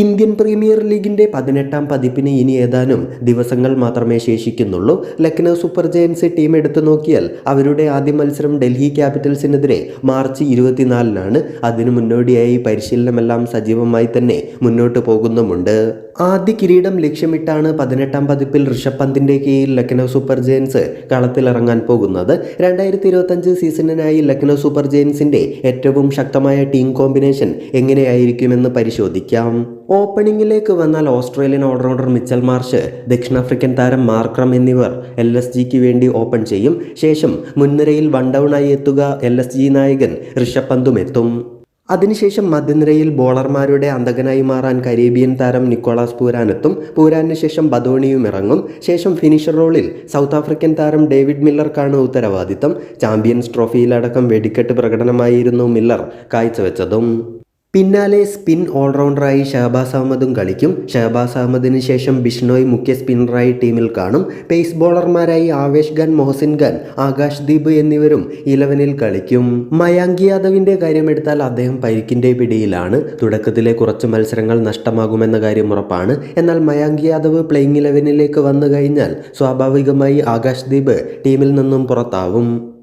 Indian premier ലീഗിന്റെ പതിനെട്ടാം പതിപ്പിന് ഇനി ഏതാനും ദിവസങ്ങൾ മാത്രമേ ശേഷിക്കുന്നുള്ളൂ. ലക്നൗ സൂപ്പർ ജയൻസ് ടീം എടുത്തു നോക്കിയാൽ അവരുടെ ആദ്യ മത്സരം ഡൽഹി ക്യാപിറ്റൽസിനെതിരെ മാർച്ച് ഇരുപത്തിനാലിനാണ്. അതിനു മുന്നോടിയായി പരിശീലനമെല്ലാം സജീവമായി തന്നെ മുന്നോട്ട് പോകുന്നുമുണ്ട്. ആദ്യ കിരീടം ലക്ഷ്യമിട്ടാണ് പതിനെട്ടാം പതിപ്പിൽ ഋഷഭ് പന്തിന്റെ കീഴിൽ ലക്നൗ സൂപ്പർ ജയൻസ് കളത്തിലിറങ്ങാൻ പോകുന്നത്. രണ്ടായിരത്തി ഇരുപത്തഞ്ച് സീസണിനായി ലക്നൗ സൂപ്പർ ജയൻസിന്റെ ഏറ്റവും ശക്തമായ ടീം കോമ്പിനേഷൻ എങ്ങനെയായിരിക്കുമെന്ന് പരിശോധിക്കാം. ഓപ്പണിംഗിലേക്ക് വന്നാൽ ഓസ്ട്രേലിയൻ ഓൾറൗണ്ടർ മിച്ചൽ മാർഷ് ദക്ഷിണാഫ്രിക്കൻ താരം മാർക്രം എന്നിവർ എൽ എസ് ജിക്ക് വേണ്ടി ഓപ്പൺ ചെയ്യും. ശേഷം മുൻനിരയിൽ വൺ ഡൗണായി എത്തുക എൽ എസ് ജി നായകൻ ഋഷഭ് പന്തും എത്തും. അതിനുശേഷം മധ്യനിരയിൽ ബോളർമാരുടെ അന്തകനായി മാറാൻ കരീബിയൻ താരം നിക്കോളാസ് പൂരാനെത്തും പൂരാനു ശേഷം ബദോണിയും ഇറങ്ങും. ശേഷം ഫിനിഷർ റോളിൽ സൗത്ത് ആഫ്രിക്കൻ താരം ഡേവിഡ് മില്ലർക്കാണ് ഉത്തരവാദിത്തം ചാമ്പ്യൻസ് ട്രോഫിയിലടക്കം വെടിക്കെട്ട് പ്രകടനമായിരുന്നു മില്ലർ കാഴ്ചവെച്ചതും. പിന്നാലെ സ്പിൻ ഓൾറൗണ്ടറായി ഷഹബാസ് അഹമ്മദും കളിക്കും. ഷഹബാസ് അഹമ്മദിന് ശേഷം ബിഷ്ണോയ് മുഖ്യ സ്പിന്നറായി ടീമിൽ കാണും. പേസ് ബോളർമാരായി ആവേശ് ഖാൻ മൊഹസിൻ ഖാൻ ആകാശ് ദീപ് എന്നിവരും ഇലവനിൽ കളിക്കും. മയാങ്ക് യാദവിന്റെ കാര്യമെടുത്താൽ അദ്ദേഹം പരിക്കിന്റെ പിടിയിലാണ്. തുടക്കത്തിലെ കുറച്ച് മത്സരങ്ങൾ നഷ്ടമാകുമെന്ന കാര്യം ഉറപ്പാണ്. എന്നാൽ മയാങ്ക് യാദവ് പ്ലേയിങ് ഇലവനിലേക്ക് വന്നു കഴിഞ്ഞാൽ സ്വാഭാവികമായി ആകാശ് ദീപ് ടീമിൽ നിന്നും പുറത്താവും.